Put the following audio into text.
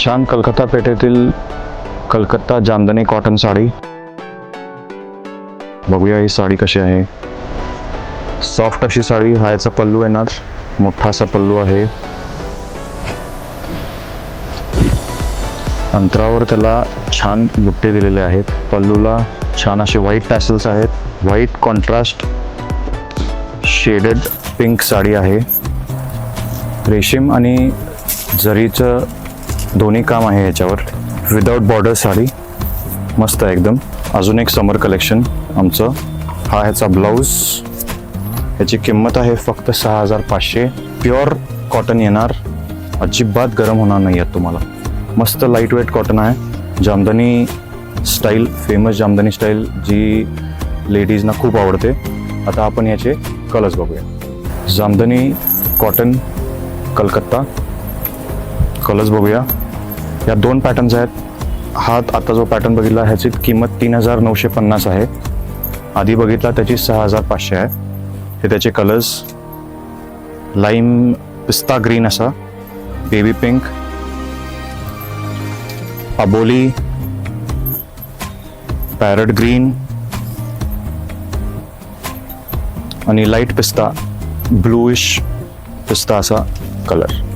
छान कलकत्ता पेठेतील कलकत्ता जामदनी कॉटन साडी. बघूया ही साडी कशी आहे. सॉफ्ट अशी साडी हा याचा पल्लू येणार मोठा असा पल्लू आहे. अंतरावर त्याला छान बुट्टे दिलेले आहेत. पल्लूला छान असे व्हाईट टॅसल्स आहेत. White contrast shaded pink sari आहे. रेशीम आणि जरीचं दोन्ही काम आहे याच्यावर. Without border sari. मस्त आहे एकदम. अजून एक समर कलेक्शन आमचं. हा ह्याचा ब्लाऊज ह्याची किंमत आहे फक्त सहा हजार पाचशे. प्युअर कॉटन येणार. अजिबात गरम होणार नाही आहेत तुम्हाला. मस्त लाइट वेट कॉटन आहे. Jamdani style famous Jamdani style जी लेडीजना खूप आवडते. आता आपण याचे कलर्स बघूया. जामदानी कॉटन कलकत्ता. कलर्स बघूया. या दोन पॅटर्न्स आहेत. हा आता जो पॅटर्न बघितला ह्याची किंमत तीन हजार नऊशे पन्नास आहे. आधी बघितला त्याची सहा हजार पाचशे आहे. हे त्याचे कलर्स लाईम पिस्ता ग्रीन असा. बेबी पिंक अबोली पॅरट ग्रीन आणि लाइट पिस्ता ब्लूइश पिस्ता असा कलर